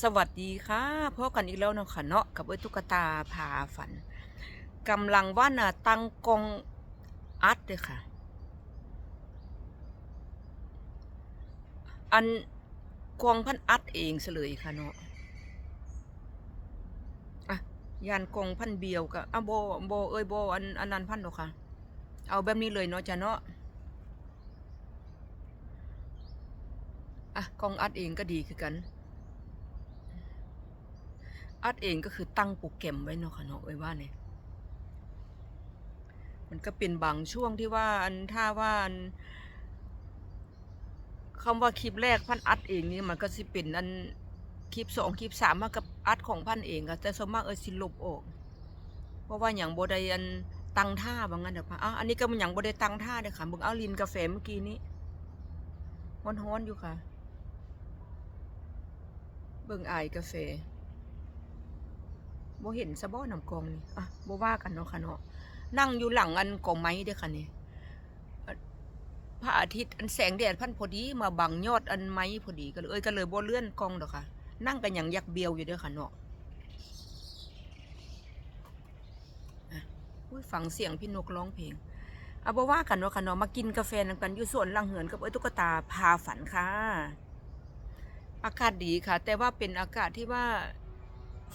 สวัสดีค่ะพบกันอีกแล้วเนาะคะเนาะกับเอ้ตุ๊กตาพาฝันกำลังว่าน่ะตังกองอัดเลยค่ะ อันกองพันอัดเองเฉลยค่ะเนาะอะยานกองพันเบียวกับอะโบโบเอ้ยโบอันอันนั้นพันเนาะค่ะ เอาแบบนี้เลยเนาะจ้ะเนาะอะกองอัดเองก็ดีคือกัน อัดเองก็คือตั้งโปรแกรมไว้เนาะค่ะเนาะไว้ว่าเนี่ยมันก็เป็นบางช่วงที่ว่าอันถ้าว่าอันคำว่าคลิปแรกพันอัดเองนี่มันก็สิเป็นอันคลิปสองคลิปสามมากับอัดของพันเองก็แต่ส่วนมากเออสิลบออก เพราะว่าอย่างโบได้อันตั้งท่าบางงั้นเดี๋ยวค่ะอะอันนี้ก็มันอย่างโบได้ตั้งท่าเด้อค่ะเบิ่งเอาลินกาแฟเมื่อกี้นี้ฮ้อนๆอยู่ค่ะ เบิ่งอายกาแฟ บ่เห็นสะบ่น้ำกองนี่อะบ่ว่ากันเนาะค่ะเนาะนั่งอยู่หลังอันกองไม้เด้อค่ะนี่พระอาทิตย์อันแสงแดดพันพอดีมาบังยอดอันไม้พอดีก็เลยเอ้ยก็เลยบ่เลื่อนกองดอกค่ะ นั่งกันอย่างยักเบียวอยู่เด้อค่ะเนาะอะอุ้ยฟังเสียงพี่นกร้องเพลงอะบ่ว่ากันเนาะค่ะเนาะมากินกาแฟนำกันอยู่สวนลังเหือนกับเอ้ยตุ๊กตาพาฝันค่ะ อากาศดีค่ะ แต่ว่าเป็นอากาศที่ว่า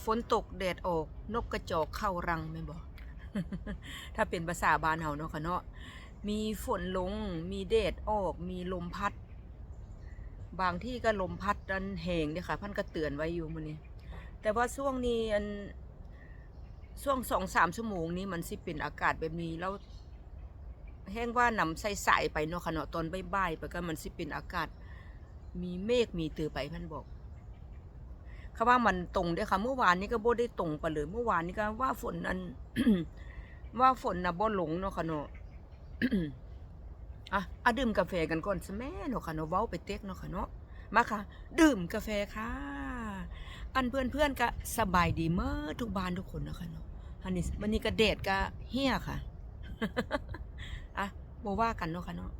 ฝนตกแดดออก นกกระจอกเข้ารังไม่บอกถ้าเป็นภาษาบ้านเฮาเนาะค่ะเนาะมีฝนลง มีแดดออก มีลมพัด บางที่ก็ลมพัดดันแหงเด้อค่ะ พันก็เตือนไว้อยู่มื้อนี้ แต่ว่าช่วงนี้อันช่วงสองสามชั่วโมงนี้มันสิเป็นอากาศแบบนี้แล้วแห้งว่านำใส่สไปเนาะค่ะเนาะตอนบ่ายๆไปก็มันสิเป็นอากาศ มีเมฆมีตือไปพันบอก เขาว่ามันตรงด้อค่ะ เมื่อวานนี้ก็บ่ได้ตรงไปเลยเมื่อวานนี้ก็ว่าฝนอันว่าฝนนะบ่หลงเนาะค่ะเนาะอะอะดื่มกาแฟกันก่อนสแม่เนาะค่ะเนาะเว้าไปเต็กเนาะค่ะเนาะมาค่ะ ดื่มกาแฟค่ะ อันเพื่อนเพื่อนก็สบายดีเมื่อทุกบ้านทุกคนเนาะค่ะเนาะอันนี้วันนี้ก็แดดก็เฮี้ยค่ะอะบ่ว่ากันเนาะค่ะเนาะ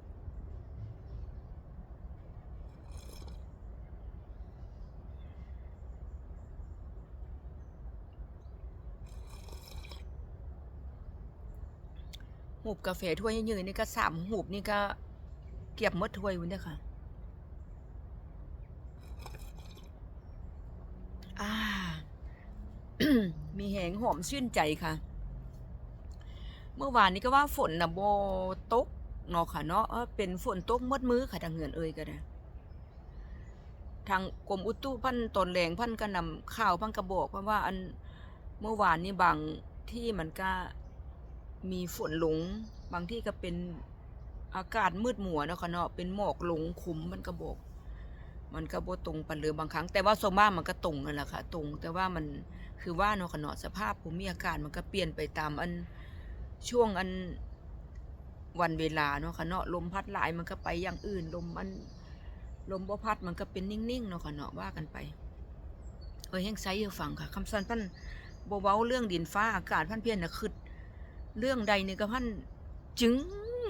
หูบกาแฟถ้วยยืนนี่ก็สามหูบนี่ก็เก็บมดถ้วยวันเด้อค่ะอ่ามีแหงหอมชื่นใจค่ะ เมื่อวานนี้ก็ว่าฝนนะโบตกเนาะค่ะเนาะเป็นฝนตกมดมือค่ะทางเหือนเอ่ยก็ได้ทางกรมอุตุพันตนแรงพันก็นำข่าวพันกระบอกเพราะว่าอันเมื่อวานนี้บางที่มันก็ มีฝนหลง บางที่ก็เป็นอากาศมืดหมัวเนาะค่ะเนาะเป็นหมอกหลงคลุมมันก็บอก มันก็บตรงปันเลยบางครั้ง แต่ว่าส่วนมากมันก็ตรงนั่นแหละค่ะ ตรง แต่ว่ามันคือว่าเนาะค่ะเนาะสภาพภูมิอากาศมันก็เปลี่ยนไปตามอันช่วงอันวันเวลาเนาะค่ะเนาะลมพัดหลายมันก็ไปอย่างอื่น ลมมันลมบ่พัดมันก็เป็นนิ่งๆเนาะค่ะเนาะว่ากันไปเอ้ยแห้งไซเยอฟังค่ะคำสันพันบ่เว้าเรื่องดินฟ้าอากาศพันเพี้ยนนะคือ เรื่องใดนี่ก็พันจึง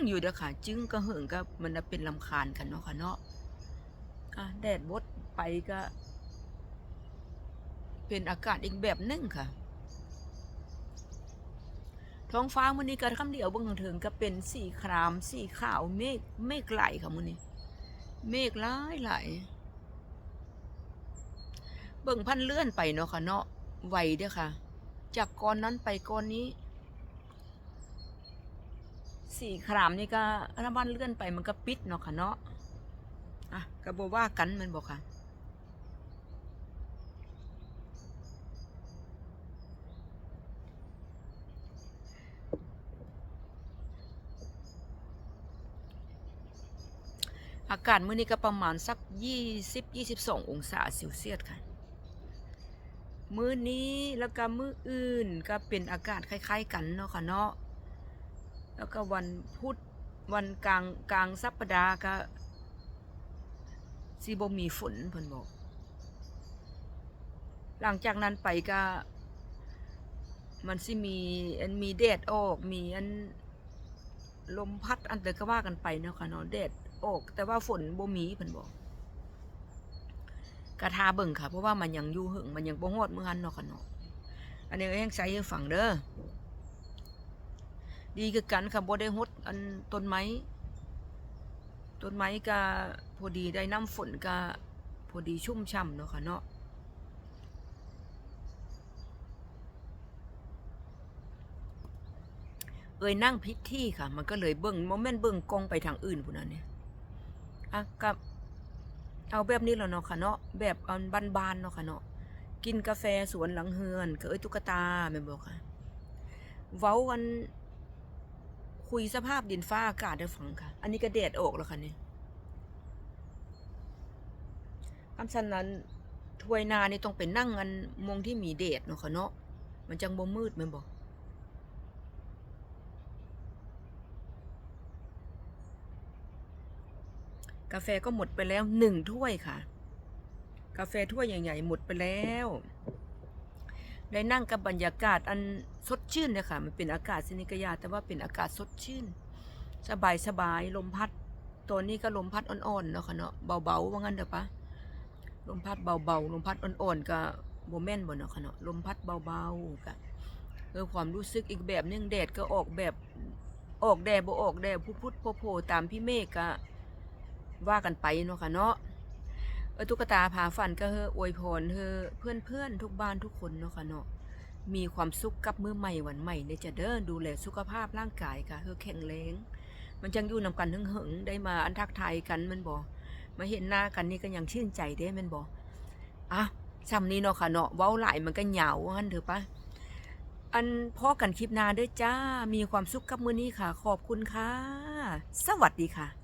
อยู่เด้อค่ะ จึงก็เหิงก็มันเป็นลำคาญกันเนาะค่ะเนาะแดดบดไปก็ เป็นอากาศอีกแบบหนึงค่ะ ท้องฟ้ามื้อนี้ก็คำเดียวบิ่งถึงก็เป็นสีคราม สีขาวเมฆเมฆไหลค่ะมื้อนี้ เมฆหลายไหลเบิ่งพันเลื่อนไปเนาะค่ะเนาะไวเด้อค่ะ จากก้อนนั้นไปก้อนนี้ สีครามนี่ก็รัฐบาลเลื่อนไปมันก็ปิดเนาะค่ะเนาะอะก็บอกว่ากันมันบอกค่ะอากาศมื้อนี้ก็ประมาณสัก 20-22 องศาเซลเซียสค่ะ มื้อนี้แล้วก็มื้ออื่นก็เป็นอากาศคล้าย ๆ กันเนาะค่ะเนาะ แล้วก็วันพุธวันกลางกลางสัปดาห์ก็สิบ่มีฝนเพิ่นบอก หลังจากนั้นไปก็ มันสิมีอันมีแดดออกมีอันลมพัดอันเดก็ว่ากันไปเนาะค่ะเนาะแดดออก แต่ว่าฝนบ่มีเพิ่นบอกกระทาเบิ่งค่ะ เพราะว่ามันยังอยู่หึงมันยังบ่ฮอดมื้อหันเนาะค่ะเนาะอันนี้ก็ยังใช้ให้ฟังเด้อ ดีคือกันค่ะบ่ได้ฮดอันต้นไม้ต้นไม้ก็พอดีได้น้ำฝนก็พอดีชุ่มฉ่ำเนาะค่ะเนาะเอ้ยนั่งพิษที่ค่ะ มันก็เลยเบิ่งโมเมนต์เบิ่งกองไปทางอื่นพุ่นน่ะเนี่ยอะกับเอาแบบนี้แล้วเนาะค่ะเนาะแบบเอาบานๆเนาะค่ะเนาะกินกาแฟสวนหลังเฮือนก็เอ้ยตุ๊กตาแม่นบ่ค่ะ เว้ากัน คุยสภาพดินฟ้าอากาศได้ฟังค่ะ อันนี้ก็แดดออกแล้วค่ะนี่คำสันนั้นถวยนานี่ต้องไปนั่งกันมงที่มีแดดเนาะค่ะเนาะมันจังบ่มืดม่นบ่กาแฟก็หมดไปแล้วหนึ่งถ้วยค่ะ กาแฟถ้วยใหญ่ๆหมดไปแล้ว ได้นั่งกับบรรยากาศอันสดชื่นเนยคะมันเป็นอากาศสินิกยา แต่ว่าเป็นอากาศสดชื่น สบายสบายลมพัดตัวนี้ก็ลมพัดอ่อนๆเนาะค่ะเนาะเบาๆว่างั้นเถอะปะลมพัดเบาๆลมพัดอ่อนๆก็โบแมนบ่เนาะค่ะเนาะลมพัดเบาๆก็เออความรู้สึกอีกแบบหนึงแดดก็ออกแบบออกแดดบ่ออกแดดพุดโผล่ตามพี่เมฆก็ว่ากันไปเนาะค่ะเนาะ เออตุ๊กตาพาฝันก็เฮออวยพรเฮอเพื่อนเพื่อนทุกบ้านทุกคนเนาะค่ะเนาะมีความสุขกับมือใหม่วันใหม่เนี่ยจะเดินดูแลสุขภาพร่างกายค่ะเฮอแข็งแรงมันจังอยู่นำกันหึงหึงได้มาอันทักทายกันมันบ่มาเห็นหน้ากันนี่ก็ยังชื่นใจเด้มันบ่อะซ้ำนี้เนาะค่ะเนาะเว้าหลายมันก็เหงางั้นเถอะปะอันพ่อกันคลิปหน้าเด้อจ้า มีความสุขกับมือนี้ค่ะ ขอบคุณค่ะ สวัสดีค่ะ